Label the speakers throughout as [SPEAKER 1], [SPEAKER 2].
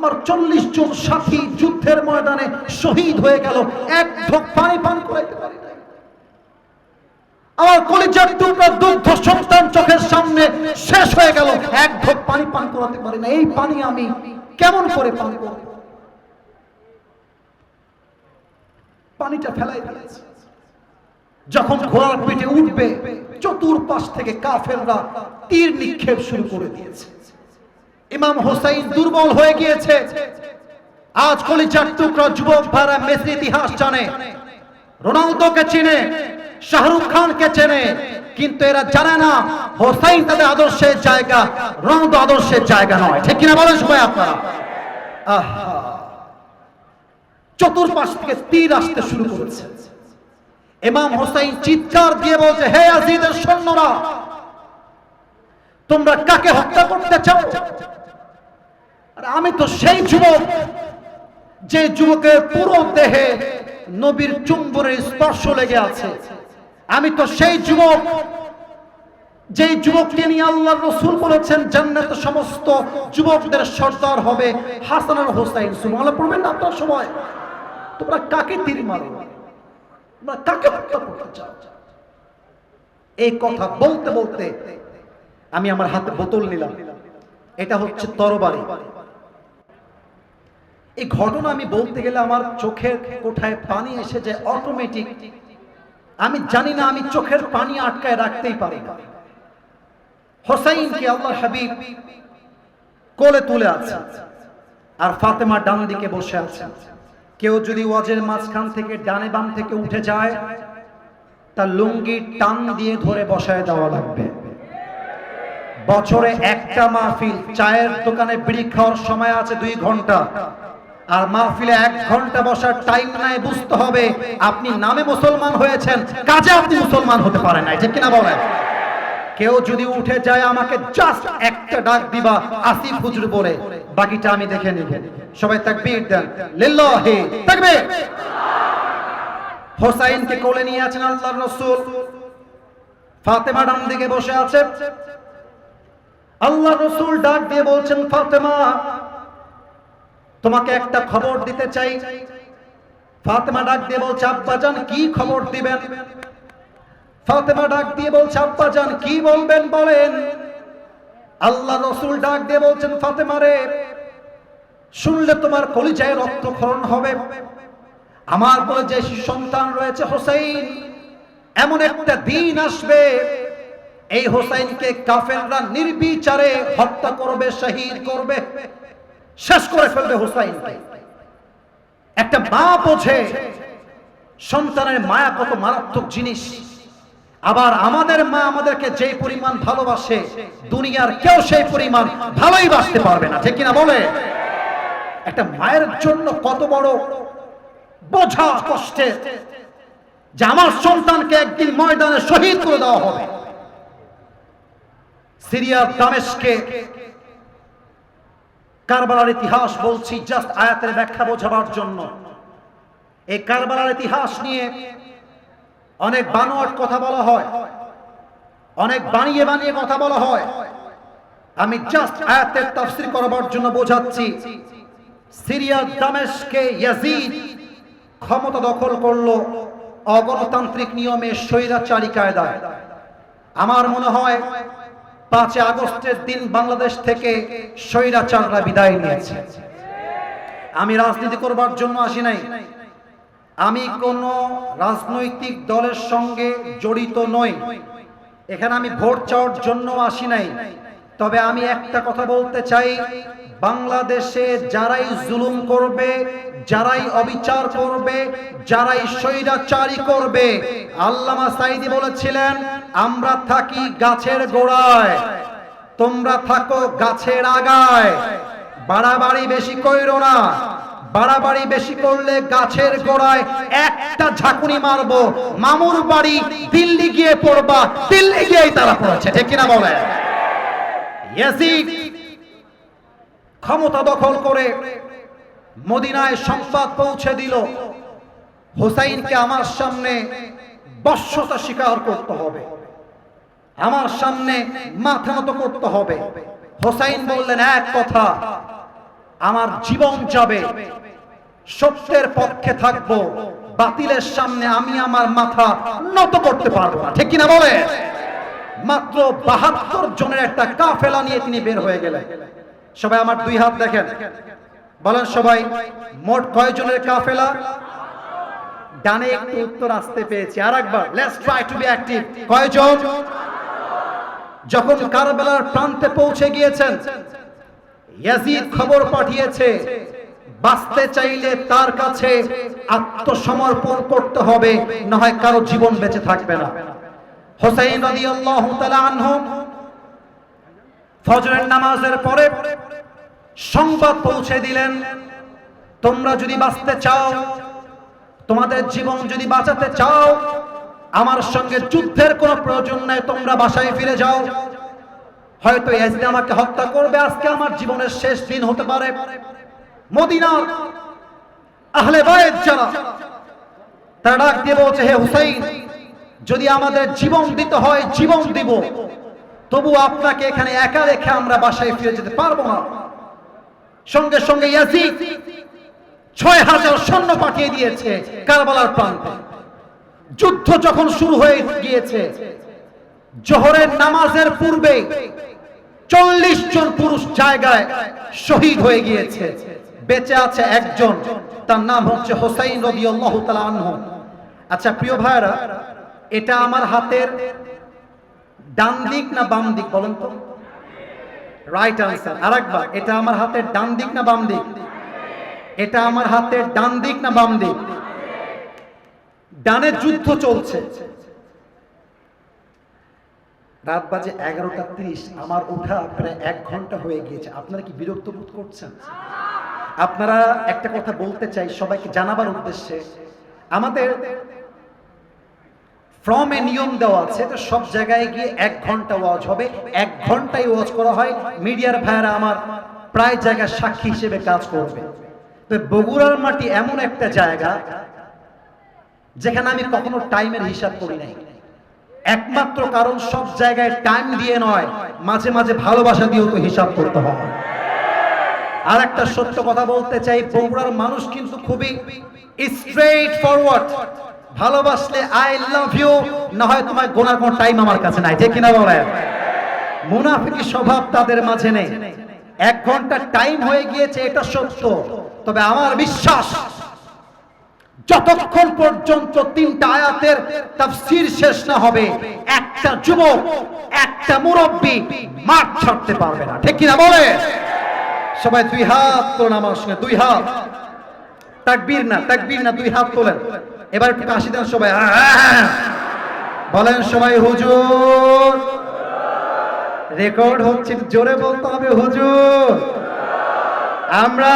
[SPEAKER 1] আমার চল্লিশ জন সাথী যুদ্ধের ময়দানে শহীদ হয়ে গেল। এক ঢোক পানি পান করাইতে পারি আমার কলিজার টুকরা দুগ্ধ সন্তান চোখের সামনে শেষ হয়ে গেল। এক ঢোক পানি পান করাতে পারি না এই পানি আমি কেমন করে পান করব? পানিটা ফেলাই ফেলেছে। যখন ঘোড়ার পিঠে উঠবে, চতুর্পাশ থেকে কাফেররা তীর নিক্ষেপ শুরু করে দিয়েছে। ইমাম হোসাইন দুর্বল হয়ে গিয়েছে। আজ কলিজার টুকরা যুবক ভাইরা মেসির ইতিহাস জানে। রোনালদোকে চিনে, শাহরুখ খানকে চেনে, কিন্তু এরা জানে না হোসাইন তাদের আদর্শের জায়গা, রোনালদো আদর্শের জায়গা নয়। ঠিক কিনা বলেন সবাই আপনারা? চতুর্পাশ থেকে তীর আসতে শুরু করেছে। ইমাম হোসাইন চিৎকার দিয়ে বলছে, হে আজিদের সৈন্যরা, তোমরা কাকে হত্যা করতে চাও? আর আমি তো সেই যুবক যে যুবকের পুরো দেহে নবীর চুম্বনের স্পর্শ লেগে আছে। আমি তো সেই যুবক যেই যুবককে নিয়ে আল্লাহ রসুল বলেছেন জান্নাতে সমস্ত যুবকদের সর্দার হবে হাসান আর হোসাইন। সুমালা পড়বেন না আপনার সময়? তোমরা কাকে তীর মারো? তোমরা কাকে হত্যা করতে চাও? এই কথা বলতে বলতে আমি আমার হাতে বোতল নিলাম। এটা হচ্ছে তরবারি। এই ঘটনা আমি বলতে গেলে আমার চোখের কোঠায় পানি এসে যায় অটোমেটিক আমি জানি না আমি চোখের পানি আটকায় রাখতেই পারি না। হোসাইনকে আল্লাহ হাবিব কোলে তুলে আছে আর ফাতেমা ডান দিকে বসে আছে। কেউ যদি ওয়াজের মাঝখান থেকে ডানে বাম থেকে উঠে যায়, তার লুঙ্গি টান দিয়ে ধরে বসায় দেওয়া লাগবে। বছরে একটা মাহফিল, চায়ের দোকানে বিড়ি খাওয়ার সময় আছে দুই ঘণ্টা। আর মাহফিলে এক ঘণ্টা বসার টাইম নাই, বুঝতে হবে আপনি নামে মুসলমান হয়েছেন, কাজে আপনি মুসলমান হতে পারেন না ঠিক কিনা বলেন? কেউ যদি উঠে যায় আমাকে জাস্ট একটা ডাক দিবা, আসিফ হুজুর বলে, বাকিটা আমি দেখে নিব। সবাই তাকবীর দেন। লিল্লাহি, তাকবীর! হোসাইনকে কোলে নিয়ে আছেন আল্লাহর রাসূল। ফাতেমা ডান দিকে বসে আছে। আল্লাহ রসুল ডাক দিয়ে বলছেন, ফাতেমা তোমাকে একটা খবর দিতে চাই। ফাতেমা ডাক দিয়ে বলছে আব্বাজান কি খবর দিবেন? ফাতেমা ডাক দিয়ে বলছে আব্বাজান কি বলবেন বলেন? আল্লাহ রসুল ডাক দিয়ে বলছেন, ফাতেমা রে, শুনলে তোমার কলিজায় রক্তক্ষরণ হবে। আমার বলে যে সন্তান রয়েছে হোসেন এমন একটা দিন আসবে, এই হোসাইনকে কাফেররা নির্বিচারে হত্যা করবে, শহীদ করবে। শেষ করে ফেলবে হোসাইনকে একটা মা বোঝে, সন্তানের মায়া কত মারাত্মক জিনিস। আবার আমাদের মা আমাদেরকে যে পরিমাণ ভালোবাসে, দুনিয়ার কেউ সেই পরিমাণ ভালোই বাসতে পারবে না। ঠিক কিনা বলে? একটা মায়ের জন্য কত বড় বোঝা কষ্টের যে আমার সন্তানকে একদিন ময়দানে শহীদ করে দেওয়া হবে। সিরিয়ার দামেশকে কারবালার ইতিহাস বলছি জাস্ট আয়াতের ব্যাখ্যা বোঝাবার জন্য। এই কারবালার ইতিহাস নিয়ে অনেক বানোয়াট কথা বলা হয়, অনেক বানিয়ে বানিয়ে কথা বলা হয়। আমি জাস্ট আয়াতের তাফসির করবার জন্য বোঝাচ্ছি সিরিয়ার দামেশকে ইয়াজিদ ক্ষমতা দখল করল অগণতান্ত্রিক নিয়মে স্বৈরাচারী কায়দায়। আমার মনে হয় পাঁচই আগস্টের দিন বাংলাদেশ থেকে স্বৈরাচাররা বিদায় নিয়েছে। আমি রাজনীতি করবার জন্য আসি নাই। আমি কোন রাজনৈতিক দলের সঙ্গে জড়িত নই। এখানে আমি ভোট চাওয়ার জন্য আসি নাই। তবে আমি একটা কথা বলতে চাই। বাংলাদেশে যারাই জুলুম করবে, যারাই অবিচার করবে, যারাই স্বৈরাচারী করবে, আল্লামা সাইদি বলেছিলেন, আমরা থাকি গাছের গোড়ায়, তোমরা থাকো গাছের আগায়। বাড়াবাড়ি বেশি কইরো না, বাড়াবাড়ি বেশি করলে গাছের গোড়ায় একটা ঝাঁকুনি মারবো। মামুর বাড়ি দিল্লি গিয়ে পড়বা, দিল্লি গিয়েই তারা পড়েছে, ঠিক কিনা বলে ক্ষমতা দখল করে মদিনায় সংবাদ পৌঁছে দিল। হোসাইনকে আমার সামনে বশ্যতা স্বীকার করতে হবে। আমার সামনে মাথা মতো করতে হবে। হোসাইন বললেন, এক কথা, আমার জীবন যাবে। সত্যের পক্ষে থাকব। বাতিলের সামনে আমি আমার মাথা নত করতে পারব না। ঠিক কিনা বলে মাত্র বাহাত্তর জনের একটা কাফেলা নিয়ে তিনি বের হয়ে গেলেন। সবাই আমার দুই হাত দেখেন। বলেন সবাই, মোট কয় জনের কাফেলা? ডানে একটু উত্তর আসতে পেয়েছি। আর একবার let's try to be active কয়জন? যখন কারবেলার প্রান্তে পৌঁছে গিয়েছেন, ইয়াজিদ খবর পাঠিয়েছে, বাঁচতে চাইলে তার কাছে আত্মসমর্পণ করতে হবে, না হয় কারও জীবন বেঁচে থাকবে না। হোসাইন আনহু ফজরের নামাজের পরে সংবাদ পৌঁছে দিলেন, তোমরা যদি বাঁচতে চাও, তোমাদের জীবন যদি বাঁচাতে চাও, আমার সঙ্গে যুদ্ধের কোনো প্রয়োজন নাই, তোমরা বাসায় ফিরে যাও। হয়তো ইয়াজিদ আমাকে হত্যা করবে, আজকে আমার জীবনের শেষ দিন হতে পারে। মদিনার আহলে বায়েত যারা, তারা ডাক দিয়ে বলছে, হে হুসাইন যদি আমাদের জীবন দিতে হয়, জীবন দিব। তবু আপনাকে এখানে একা রেখে আমরা বাসায় ফিরে যেতে পারব না। সঙ্গে সঙ্গে ছয় হাজার সৈন্য পাঠিয়ে দিয়েছে কারবালার প্রান্তে। যুদ্ধ যখন শুরু হয়ে গিয়েছে, জোহরের নামাজের পূর্বে চল্লিশ জন পুরুষ জায়গায় শহীদ হয়ে গিয়েছে। বেঁচে আছে একজন, তার নাম হচ্ছে হোসাইন তাআলা আনহু। আচ্ছা প্রিয় ভাইরা এটা আমার হাতের ডান দিক না বাম দিক বলেন তো? রাইট আনসার আরেকবার, এটা আমার হাতের ডান দিক না বাম দিক? এটা আমার হাতের ডান দিক না বাম দিক? ডানে যুদ্ধ চলছে। রাত বাজে এগারোটা তিরিশ, আমার ওঠা প্রায় এক ঘণ্টা হয়ে গিয়েছে। আপনারা কি বিরক্ত বোধ করছেন? আপনারা একটা কথা বলতে চাই সবাইকে জানাবার উদ্দেশ্যে। আমাদের ফ্রম নিয়ম দেওয়া আছে তো সব জায়গায় গিয়ে এক ঘণ্টা ওয়াজ হবে। এক ঘন্টায় ওয়াজ করা হয়। মিডিয়ার ভাইয়েরা আমার প্রায় জায়গায় সাক্ষী হিসেবে কাজ করবে। তো বগুড়ার মাটি এমন একটা জায়গা যেখানে আমি কখনো টাইমের হিসাব করি নাই। একমাত্র কারণ সব জায়গায় টাইম দিয়ে নয়, মাঝে মাঝে ভালোবাসা দিয়েও তো হিসাব করতে হয়। আর একটা সত্য কথা বলতে চাই, বগুড়ার মানুষ কিন্তু খুবই স্ট্রেট ফরওয়ার্ড ভালোবাসলে আই লাভ ইউ না হয় তোমার গোনার কোনো টাইম আমার কাছে নাই। ঠিক কিনা বলেন মুনাফিকি স্বভাব তাদের মাঝে নেই। এক ঘণ্টা টাইম হয়ে গিয়েছে, এটা সত্য। তবে আমার বিশ্বাস, যতক্ষণ পর্যন্ত তিনটা আয়াতের তাফসীর শেষ না হবে, একটা যুবক, একটা মুরব্বী মাঠ ছাড়তে পারবে না। ঠিক কিনা বলে? সবাই দুই হাত তোলেন আমার সঙ্গে, দুই হাত। তাকবীর না তাকবীর না, দুই হাত তোলেন। এবার একটু কাশি দেন সবাই। আহ, আহ। বলেন সবাই হুজুর রেকর্ড হচ্ছে জোরে বলতে হবে হুজুর। আমরা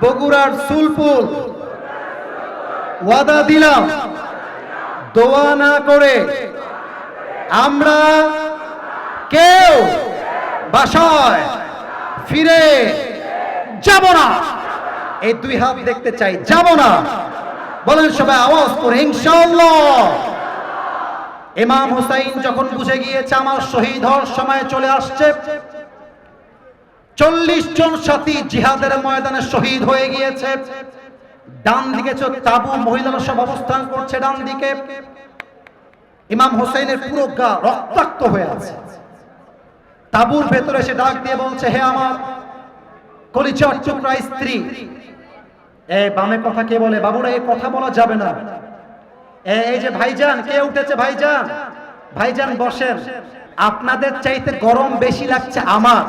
[SPEAKER 1] বগুড়ার সুলপুল ওয়াদা দিলাম দোয়া না করে আমরা কেউ বাসায় ফিরে যাব না। এই দুই হাত দেখতে চাই যাব না। বলেন সবাই আওয়াজ করে, ইনশাআল্লাহ। ইমাম হুসাইন যখন বুঝে গিয়েছে আমার শহীদ হওয়ার সময় চলে আসছে, চল্লিশ জন সাথী জিহাদের ময়দানে শহীদ হয়ে গিয়েছে। ডান দিকে তাবু, মহিলারা সব অবস্থান করছে ডান দিকে। ইমাম হোসেনের পুরো গা রক্তাক্ত হয়ে আছে। তাবুর ভেতরে সে ডাক দিয়ে বলছে, হে আমার কলিচার টুকরা স্ত্রী এ বামে কথা কে বলে? বাবুরা এই কথা বলা যাবে না। এই যে ভাইজান, কে উঠেছে ভাইজান? ভাইজান, বসেন। আপনাদের চাইতে গরম বেশি লাগছে আমার।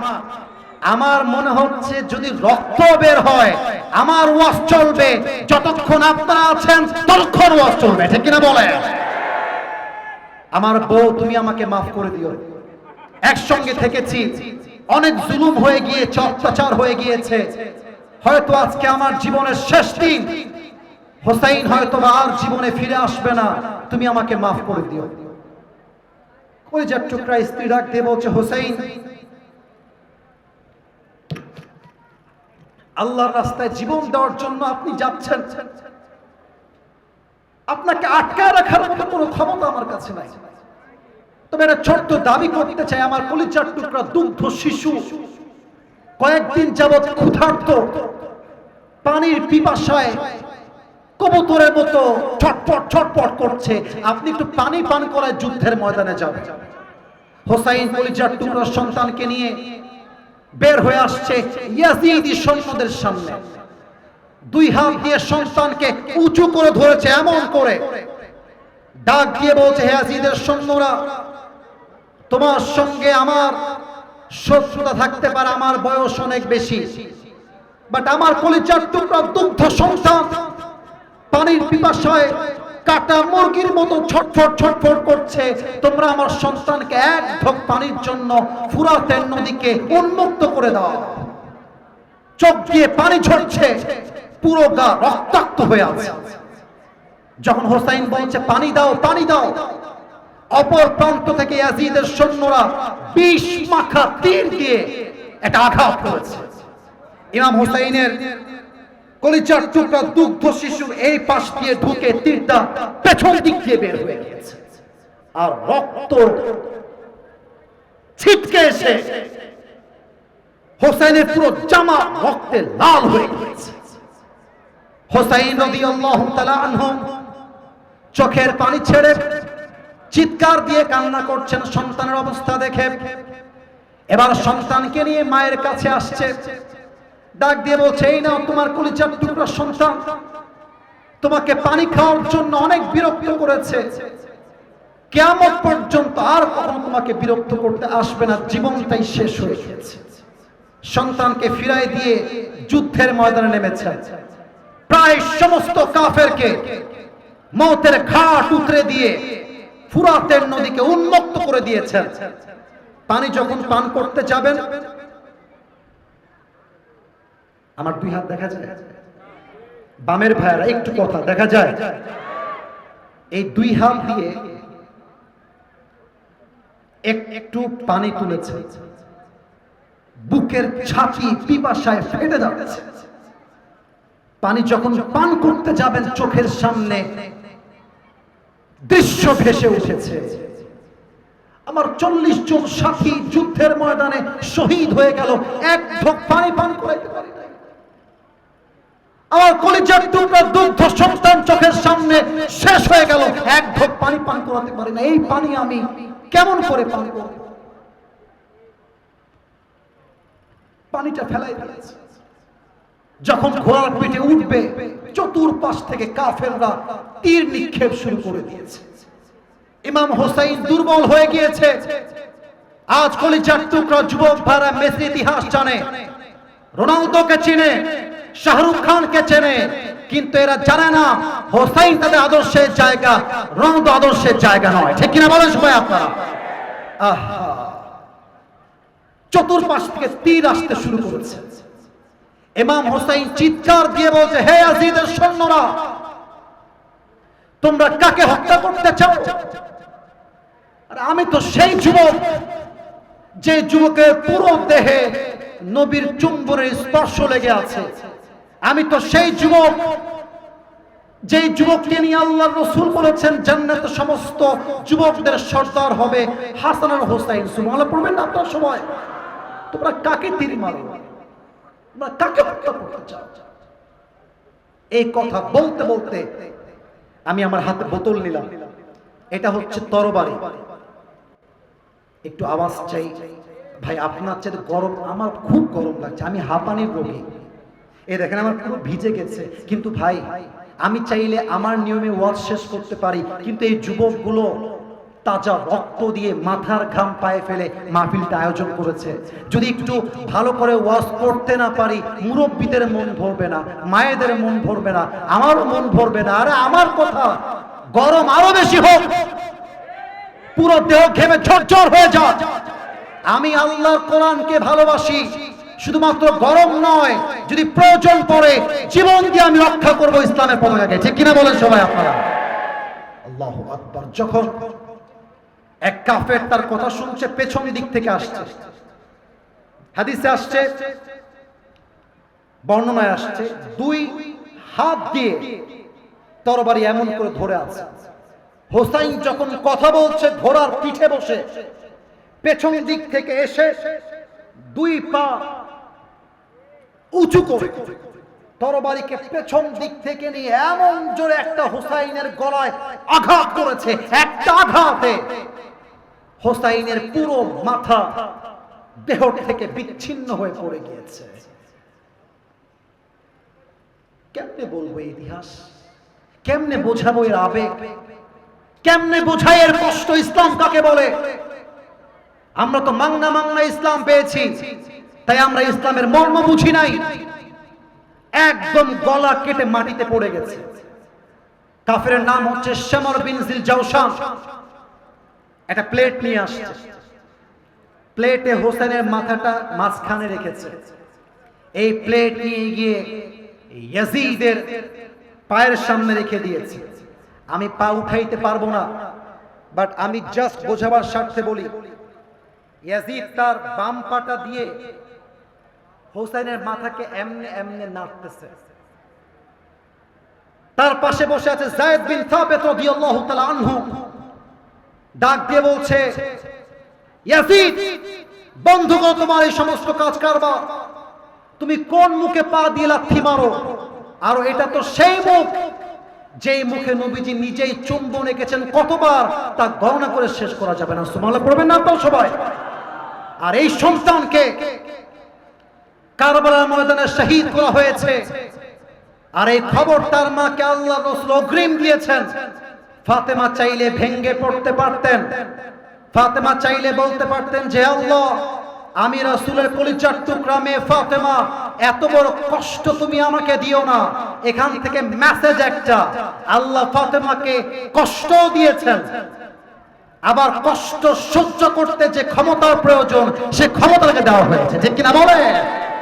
[SPEAKER 1] আমার মনে হচ্ছে যদি রক্ত বের হয়, আমার ওয়াজ চলবে। যতক্ষণ আপনারা আছেন, ততক্ষণ ওয়াজ চলবে। ঠিক কিনা বলে? আমার বউ, তুমি আমাকে মাফ করে দিও। একসঙ্গে থেকেছি। অনেক জুলুম হয়ে গিয়েছে, অত্যাচার হয়ে গিয়েছে। হয়তো আজকে আমার জীবনের শেষ দিন। হোসাইন হয়তো আর জীবনে ফিরে আসবে না। তুমি আমাকে মাফ করে দিও। কলিজার টুকরা স্ত্রী ডাক দিয়ে বলছে, হোসাইন, আল্লাহর রাস্তায় জীবন দেওয়ার জন্য আপনি যাচ্ছেন। আপনাকে আটকায় রাখার মতো কোনো ক্ষমতা আমার কাছে নাই। তবে একটা ছোট্ট দাবি করতে চাই। আমার কলিজার টুকরা দুগ্ধ শিশু কয়েকদিন যাবৎ ক্ষুধার্ত, পানির পিপাসায় কবুতরের মতো ছটপট ছটপট করছে। আপনি একটু পানি পান করায় যুদ্ধের ময়দানে যাবেন হোসাইন কলিজার টুকরার সন্তানকে নিয়ে বের হয়ে আসছে ইয়াজিদি সৈন্যদের সামনে। দুই হাত দিয়ে সন্তানকে উঁচু করে ধরেছে, এমন করে। ডাক দিয়ে বলছে, হে সৈন্যরা, তোমার সঙ্গে আমার শত্রুতা থাকতে পারে, আমার বয়স অনেক বেশি। বাট আমার কলিজার টুকরা দুগ্ধ সন্তান পানির পিপাসায় কাটা মুরগির মতো ছটফট ছটফট করছে। তোমরা আমার সন্তানকে এক ঢোক পানির জন্য ফুরাতের নদীকে উন্মুক্ত করে দাও। চোখ দিয়ে পানি ঝরছে, পুরো গা রক্তাক্ত হয়ে আছে। যখন হোসাইন বলছে, পানি দাও পানি দাও। অপর প্রান্ত থেকে ইয়াজিদের সৈন্যরা বিষ মাখা তীর দিয়ে একটা আঘাত করেছে। ইমাম হোসাইনের কলিচার টুকরা দুগ্ধ শিশু এই পাশ দিয়ে ঢুকে তীরটা পেছন দিক দিয়ে বের হয়ে গিয়েছে। আর রক্ত ছিটকে এসে হোসাইনের পুরো জামা রক্তে লাল হয়ে গিয়েছে। হোসাইন তাআলা চোখের পানি ছেড়ে চিৎকার দিয়ে কান্না করছেন, সন্তানের অবস্থা দেখে। এবার সন্তানকে নিয়ে মায়ের কাছে আসছে। ডাক দিয়ে বলছে, এই নাও তোমার কলিজার টুকরা সন্তান। তোমাকে পানি খাওয়ার জন্য অনেক বিরক্ত করেছে। কেমন পর্যন্ত আর কখনো তোমাকে বিরক্ত করতে আসবে না। জীবনটাই শেষ হয়ে গেছে। সন্তানকে ফিরাই দিয়ে যুদ্ধের ময়দানে নেমেছে। প্রায় সমস্ত কাফেরকে মৌতের ঘাট উতরে দিয়ে ফুরাতের নদীকে উন্মুক্ত করে দিয়েছেন। পানি যখন পান করতে যাবেন, আমার দুই হাত দেখা যায়? বামের ভাইয়েরা, একটু কথা, দেখা যায়? এই দুই হাত দিয়ে এক- একটু পানি তুলেছে। বুকের ছাতি পিপাসায় ফেটে যাচ্ছে। পানি যখন পান করতে যাবেন চোখের সামনে দৃশ্য ভেসে উঠেছে। আমার চল্লিশ জন সাথী যুদ্ধের ময়দানে শহীদ হয়ে গেল। এক ঢোক পানি পান করাইতে পারি আমার কলিজার টুকরা দুগ্ধ সন্তান চোখের সামনে শেষ হয়ে গেল। এক ঢোক পানি পান করাতে পারি না এই পানি আমি কেমন করে পান করব পানিটা ফেলাই ফেলেছে যখন ঘোড়ার পিঠে উঠবে, চতুর্পাশ থেকে কাফেররা তীর নিক্ষেপ শুরু করে দিয়েছে। ইমাম হোসাইন দুর্বল হয়ে গিয়েছে। আজ কলিজার টুকরা যুবক ভাড়া মেসি ইতিহাস জানে। রোনালদোকে চিনে, শাহরুখ খানকে চেনে, কিন্তু এরা জানে না হোসাইন তাদের আদর্শের জায়গা, রোনালদো আদর্শের জায়গা নয়। ঠিক কিনা বলেন সবাই আপনারা? আহা! চতুর্পাশ থেকে তীর আসতে শুরু করেছে। ইমাম হোসাইন চিৎকার দিয়ে বলছে, হে আজিদের সৈন্যরা, তোমরা কাকে হত্যা করতে চাও? আর আমি তো সেই যুবক, যে যুবকের পুরো দেহে নবীর চুম্বনের স্পর্শ লেগে আছে। আমি তো সেই যুবক, যেই যুবককে নিয়ে আল্লাহ রসুল বলেছেন, জান্নাত সমস্ত যুবকদের সর্দার হবে হাসান হোসাইন। সুমালা পড়বেন না আপনার সময়? তোমরা কাকে তীর মারো? তোমরা কাকে হত্যা করতে চাও? এই কথা বলতে বলতে আমি আমার হাতে বোতল নিলাম। এটা হচ্ছে তরবারি। একটু আওয়াজ চাই। ভাই, আপনার চেয়ে গরম, আমার খুব গরম লাগছে। আমি হাঁপানির রোগী। এ দেখেন, আমার পুরো ভিজে গেছে। কিন্তু ভাই, আমি চাইলে আমার নিয়মে ওয়াজ শেষ করতে পারি। কিন্তু এই যুবকগুলো তাজা রক্ত দিয়ে মাথার ঘাম পায়ে ফেলে মাহফিলটা আয়োজন করেছে। যদি একটু ভালো করে ওয়াজ করতে না পারি, মুরব্বীদের মন ভরবে না, মায়েদের মন ভরবে না, আমারও মন ভরবে না। আরে আমার কথা, গরম আরও বেশি হোক। পুরো দেহ ঘেমে ঝরঝর হয়ে যা আমি আল্লাহর কোরআনকে ভালোবাসি, শুধুমাত্র গরম নয়, যদি প্রয়োজন পড়ে, জীবন দিয়ে আমি রক্ষা করব ইসলামের পতাকাকে। ঠিক কিনা বলেন সবাই আপনারা? আল্লাহ আকবার। যখন এক কাফের তার কথা শুনছে, পেছন দিক থেকে আসছে। হাদিসে আসছে, বর্ণনায় আসছে, দুই হাত দিয়ে তরবারি এমন করে ধরে আছে। হোসাইন যখন কথা বলছে ঘোড়ার পিঠে বসে, পেছন দিক থেকে এসে দুই পা উঁচু করে তরবারিকে পেছন দিক থেকে নিয়ে এমন জোরে একটা হুসাইনের গলায় আঘাত করেছে, একটা আঘাতে। হোসাইনের পুরো মাথা দেহ থেকে বিচ্ছিন্ন হয়ে পড়ে গিয়েছে। কেমনে বলব ইতিহাস? কেমনে বোঝাবো এর আবেগ? কেমনে বোঝাই এর কষ্ট ইসলাম কাকে বলে? আমরা তো মাংনা মাংনা ইসলাম পেয়েছি, তাই আমরা ইসলামের মর্ম বুঝি নাই। একদম গলা কেটে মাটিতে পড়ে গেছে। কাফের নাম হচ্ছে শ্যামর বিন জিল জাওশান একটা প্লেট নিয়ে আসছে। প্লেটে হোসেনের মাথাটা মাঝখানে রেখেছে। এই প্লেট নিয়ে গিয়ে ইয়াজিদের পায়ের সামনে রেখে দিয়েছে। আমি পা উঠাইতে পারব না বাট আমি জাস্ট বোঝাবার স্বার্থে বলি, ইয়াজিদ তার বাম পাটা দিয়ে হোসেনের মাথাকে এমনে এমনে নাড়তেছে। তার পাশে বসে আছে জায়েদ বিন সাবিত রাদিয়াল্লাহু তাআলা আনহু। ডাক দিয়ে বলছে ইয়াজিদ বন্ধ করো তোমার এই সমস্ত কাজ কারবার। তুমি কোন মুখে পা দিয়ে লাথি মারো? আর এটা তো সেই মুখ, যেই মুখে নবীজি নিজেই চুম্বন এঁকেছেন কতবার, তা গণনা করে শেষ করা যাবে না। সুমালা পড়বেন না তো সবাই? আর এই সন্তানকে কারবালার ময়দানে শহীদ করা হয়েছে। আর এই খবর তার মাকে আল্লাহ রসুল অগ্রিম দিয়েছেন। ফাতেমা চাইলে ভেঙ্গে পড়তে পারতেন। ফাতেমা চাইলে বলতে পারতেন যে, আল্লাহ, আমি রাসূলের কলিজার টুকরা মেয়ে ফাতেমা, এত বড় কষ্ট তুমি আমাকে দিও না। এখান থেকে মেসেজ একটা, আল্লাহ ফাতেমাকে কষ্ট দিয়েছেন। আবার কষ্ট সহ্য করতে যে ক্ষমতার প্রয়োজন, সে ক্ষমতাকে দেওয়া হয়েছে। যে কিনা বলে